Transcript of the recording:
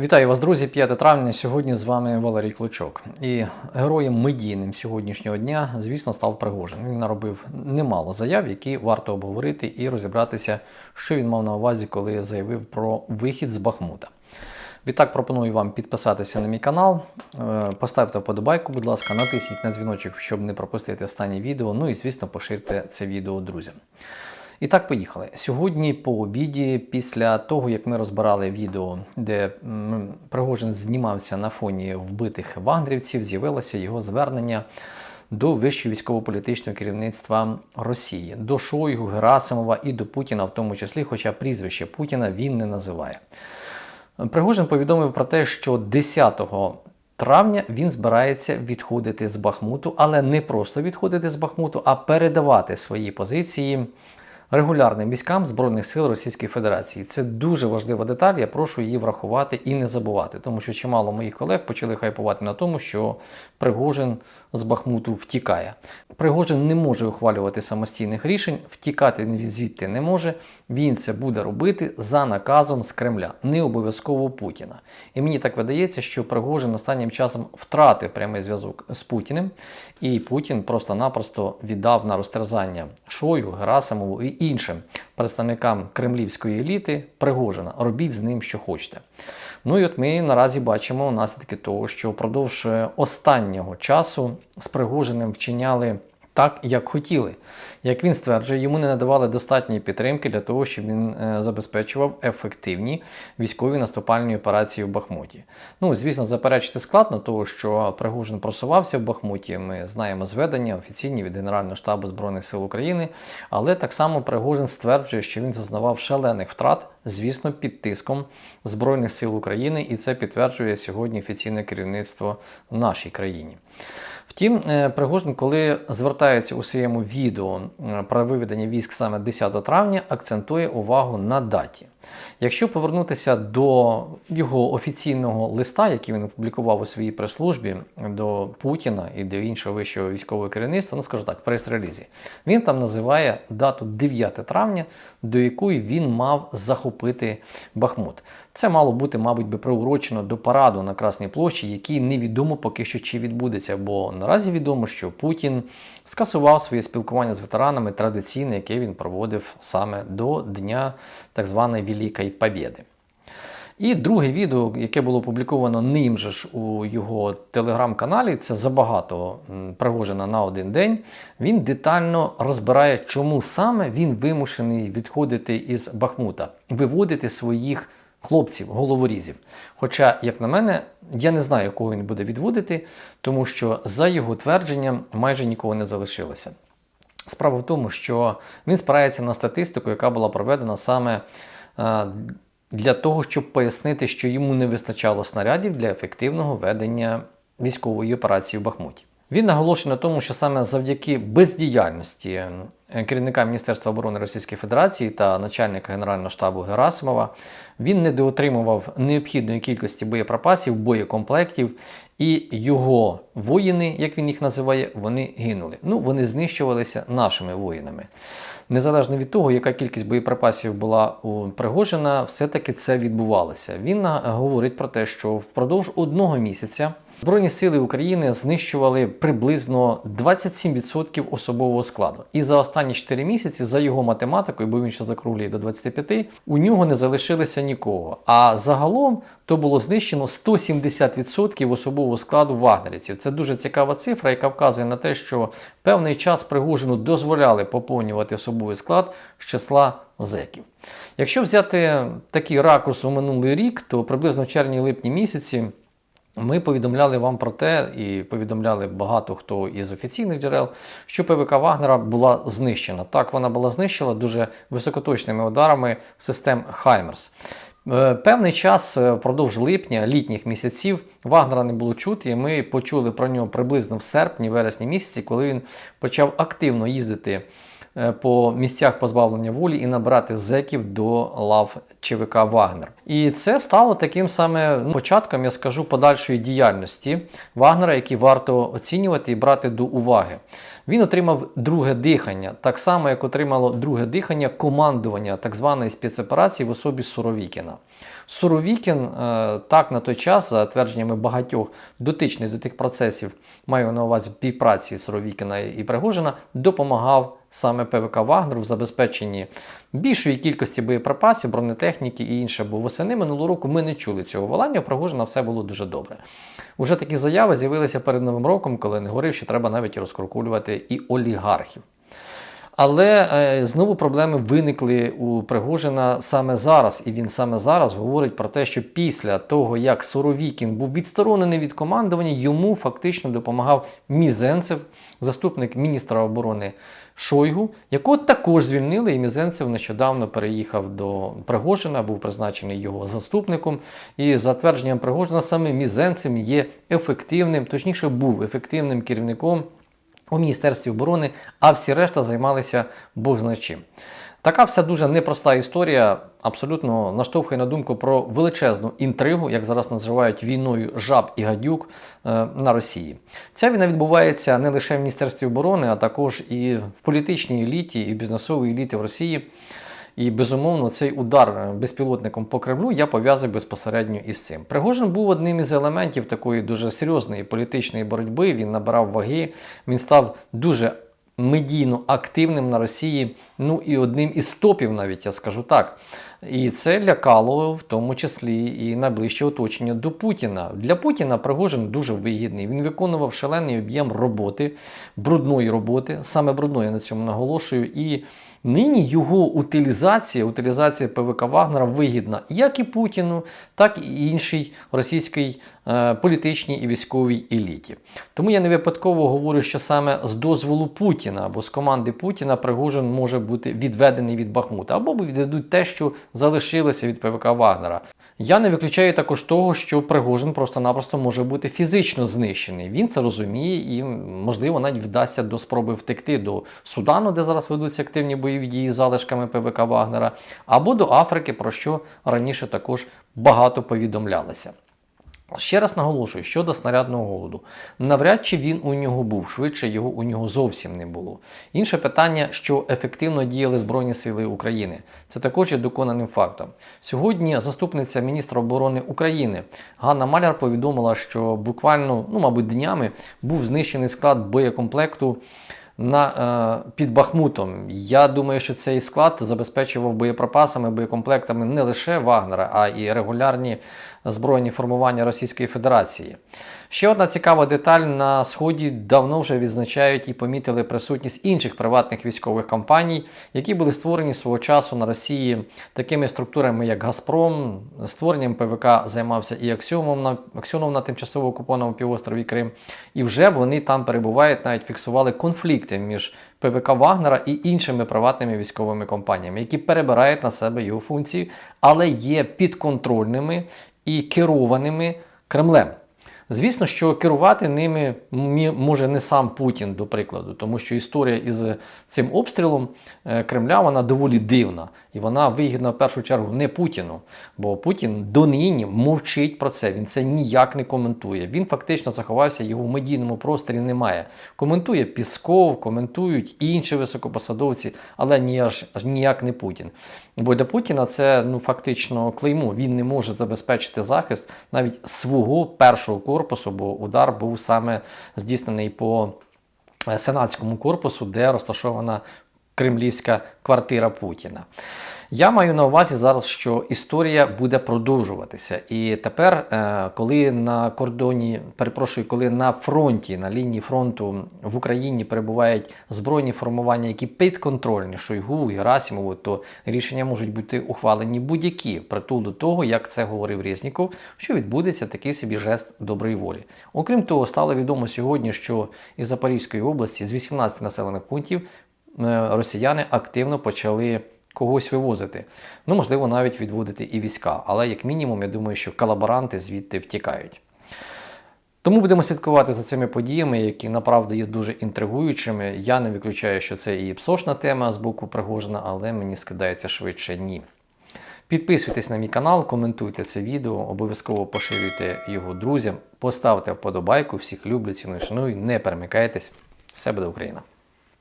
Вітаю вас, друзі! 5 травня. Сьогодні з вами Валерій Клочок. І героєм медійним сьогоднішнього дня, звісно, став Пригожин. Він наробив немало заяв, які варто обговорити і розібратися, що він мав на увазі, коли заявив про вихід з Бахмута. Відтак пропоную вам підписатися на мій канал, е, поставте вподобайку, будь ласка, натисніть на дзвіночок, щоб не пропустити останнє відео. Ну і, звісно, поширте це відео друзям. І так, поїхали. Сьогодні по обіді, після того, як ми розбирали відео, де Пригожин знімався на фоні вбитих вагнерівців, з'явилося його звернення до вищого військово-політичного керівництва Росії, до Шойгу, Герасимова і до Путіна, в тому числі, хоча прізвище Путіна він не називає. Пригожин повідомив про те, що 10 травня він збирається відходити з Бахмуту, але не просто відходити з Бахмуту, а передавати свої позиції регулярним військам Збройних сил Російської Федерації. Це дуже важлива деталь. Я прошу її врахувати і не забувати, тому що чимало моїх колег почали хайпувати на тому, що Пригожин з Бахмуту втікає. Пригожин не може ухвалювати самостійних рішень, втікати він звідти не може. Він це буде робити за наказом з Кремля, не обов'язково Путіна. І мені так видається, що Пригожин останнім часом втратив прямий зв'язок з Путіним, і Путін просто-напросто віддав на розтерзання Шойгу, Герасимову і іншим представникам кремлівської еліти Пригожина. Робіть з ним, що хочете. Ну і от ми наразі бачимо наслідки того, що впродовж останнього часу з Пригожиним вчиняли так, як хотіли. Як він стверджує, йому не надавали достатньої підтримки для того, щоб він е, забезпечував ефективні військові наступальні операції в Бахмуті. Ну, звісно, заперечити складно, того, що Пригожин просувався в Бахмуті. Ми знаємо зведення офіційні від Генерального штабу Збройних сил України, але так само Пригожин стверджує, що він зазнавав шалених втрат, звісно, під тиском Збройних сил України, і це підтверджує сьогодні офіційне керівництво в нашій країні. Втім, е, Пригожин, коли звертається у своєму відео е, про виведення військ саме 10 травня, акцентує увагу на даті. Якщо повернутися до його офіційного листа, який він опублікував у своїй прес-службі до Путіна і до іншого вищого військового керівництва, ну скажу так, в прес-релізі, він там називає дату 9 травня, до якої він мав захопити Бахмут. Це мало бути, мабуть, би приурочено до параду на Красній площі, який невідомо поки що чи відбудеться, бо наразі відомо, що Путін скасував своє спілкування з ветеранами традиційне, яке він проводив саме до Дня так званої Великої Побєди. І друге відео, яке було опубліковано ним же ж у його телеграм-каналі, це забагато Пригожина на один день. Він детально розбирає, чому саме він вимушений відходити із Бахмута, виводити своїх хлопців, головорізів. Хоча, як на мене, я не знаю, кого він буде відводити, тому що за його твердженням майже нікого не залишилося. Справа в тому, що він спирається на статистику, яка була проведена саме е, для того, щоб пояснити, що йому не вистачало снарядів для ефективного ведення військової операції в Бахмуті. Він наголошує на тому, що саме завдяки бездіяльності е, керівника Міністерства оборони Російської Федерації та начальника Генерального штабу Герасимова він недоотримував необхідної кількості боєприпасів, боєкомплектів, і його воїни, як він їх називає, вони гинули. Ну, вони знищувалися нашими воїнами. Незалежно від того, яка кількість боєприпасів була у все-таки це відбувалося. Він говорить про те, що впродовж одного місяця. Збройні сили України знищували приблизно 27% особового складу. І за останні 4 місяці, за його математикою, бо він ще закруглює до 25, у нього не залишилося нікого. А загалом то було знищено 170% особового складу вагнерівців. Це дуже цікава цифра, яка вказує на те, що певний час Пригожину дозволяли поповнювати особовий склад з числа зеків. Якщо взяти такий ракурс у минулий рік, то приблизно в червні-липні місяці. Ми повідомляли вам про те, і повідомляли багато хто із офіційних джерел, що ПВК Вагнера була знищена. Так, вона була знищена дуже високоточними ударами систем Хаймерс. Е, певний час е, впродовж липня, літніх місяців, Вагнера не було чути, і ми почули про нього приблизно в серпні-вересні місяці, коли він почав активно їздити по місцях позбавлення волі і набрати зеків до лав ЧВК Вагнер. І це стало таким саме ну, початком, я скажу, подальшої діяльності Вагнера, який варто оцінювати і брати до уваги. Він отримав друге дихання, так само, як отримало друге дихання командування так званої спецоперації в особі Суровікіна. Суровікін е, так на той час, за твердженнями багатьох дотичний до тих процесів, маю на увазі співпраці Суровікіна і Пригожина, допомагав саме ПВК Вагнер в забезпеченні більшої кількості боєприпасів, бронетехніки і інше. Бо восени минулого року ми не чули цього волання. У все було дуже добре. Уже такі заяви з'явилися перед Новим роком, коли не говорив, що треба навіть розкуркулювати і олігархів. Але е, знову проблеми виникли у Пригожина саме зараз, і він саме зараз говорить про те, що після того, як Суровікін був відсторонений від командування, йому фактично допомагав Мізенцев, заступник міністра оборони Шойгу, якого також звільнили, і Мізенцев нещодавно переїхав до Пригожина, був призначений його заступником. І за твердженням Пригожина, саме Мізенцем є ефективним, точніше, був ефективним керівником у Міністерстві оборони, а всі решта займалися Бог знає чим. Така вся дуже непроста історія абсолютно наштовхує на думку про величезну інтригу, як зараз називають війною жаб і гадюк е, на Росії. Ця війна відбувається не лише в Міністерстві оборони, а також і в політичній еліті, і бізнесовій еліті в Росії. І безумовно, цей удар безпілотником по Кремлю я пов'язую безпосередньо із цим. Пригожин був одним із елементів такої дуже серйозної політичної боротьби. Він набирав ваги, він став дуже медійно активним на Росії. Ну і одним із топів, навіть я скажу так. І це лякало в тому числі і найближче оточення до Путіна. Для Путіна Пригожин дуже вигідний. Він виконував шалений об'єм роботи, брудної роботи, саме брудної я на цьому наголошую. І нині його утилізація, утилізація ПВК Вагнера вигідна як і Путіну, так і іншій російській е, політичній і військовій еліті. Тому я не випадково говорю, що саме з дозволу Путіна або з команди Путіна Пригожин може бути відведений від Бахмута, або відведуть те, що залишилося від ПВК Вагнера. Я не виключаю також того, що Пригожин просто-напросто може бути фізично знищений. Він це розуміє і, можливо, навіть вдасться до спроби втекти до Судану, де зараз ведуться активні бойові дії залишками ПВК Вагнера, або до Африки, про що раніше також багато повідомлялося. Ще раз наголошую щодо снарядного голоду. Навряд чи він у нього був, швидше його у нього зовсім не було. Інше питання, що ефективно діяли Збройні Сили України. Це також є доконаним фактом. Сьогодні заступниця міністра оборони України Ганна Маляр повідомила, що буквально, ну, мабуть, днями був знищений склад боєкомплекту на, е, під Бахмутом. Я думаю, що цей склад забезпечував боєприпасами, боєкомплектами не лише Вагнера, а і регулярні збройні формування Російської Федерації. Ще одна цікава деталь на сході давно вже відзначають і помітили присутність інших приватних військових компаній, які були створені свого часу на Росії такими структурами, як Газпром. Створенням ПВК займався і Аксьонов на, Аксьонов на тимчасово окупованому півострові Крим. І вже вони там перебувають, навіть фіксували конфлікти між ПВК Вагнера і іншими приватними військовими компаніями, які перебирають на себе його функції, але є підконтрольними і керованими Кремлем. Звісно, що керувати ними може не сам Путін, до прикладу, тому що історія із цим обстрілом е, Кремля вона доволі дивна. І вона вигідна в першу чергу не Путіну, бо Путін донині мовчить про це. Він це ніяк не коментує. Він фактично заховався, його в медійному просторі немає. Коментує Пісков, коментують інші високопосадовці, але ніяк не Путін. Бо для Путіна це ну фактично клеймо. Він не може забезпечити захист навіть свого першого корпусу, бо удар був саме здійснений по е, сенатському корпусу, де розташована кремлівська квартира Путіна. Я маю на увазі зараз, що історія буде продовжуватися. І тепер, е, коли на кордоні, перепрошую, коли на фронті, на лінії фронту в Україні перебувають збройні формування, які підконтрольні Шойгу Герасимову, то рішення можуть бути ухвалені будь-які притул до того, як це говорив Резніков, що відбудеться такий собі жест доброї волі. Окрім того, стало відомо сьогодні, що із Запорізької області з 18 населених пунктів росіяни активно почали когось вивозити. Ну, можливо, навіть відводити і війська. Але, як мінімум, я думаю, що колаборанти звідти втікають. Тому будемо слідкувати за цими подіями, які направду є дуже інтригуючими. Я не виключаю, що це і псошна тема з боку Пригожина, але мені скидається швидше ні. Підписуйтесь на мій канал, коментуйте це відео, обов'язково поширюйте його друзям, поставте вподобайку, всіх люблю, ціную, шаную, не перемикайтесь. Все буде Україна!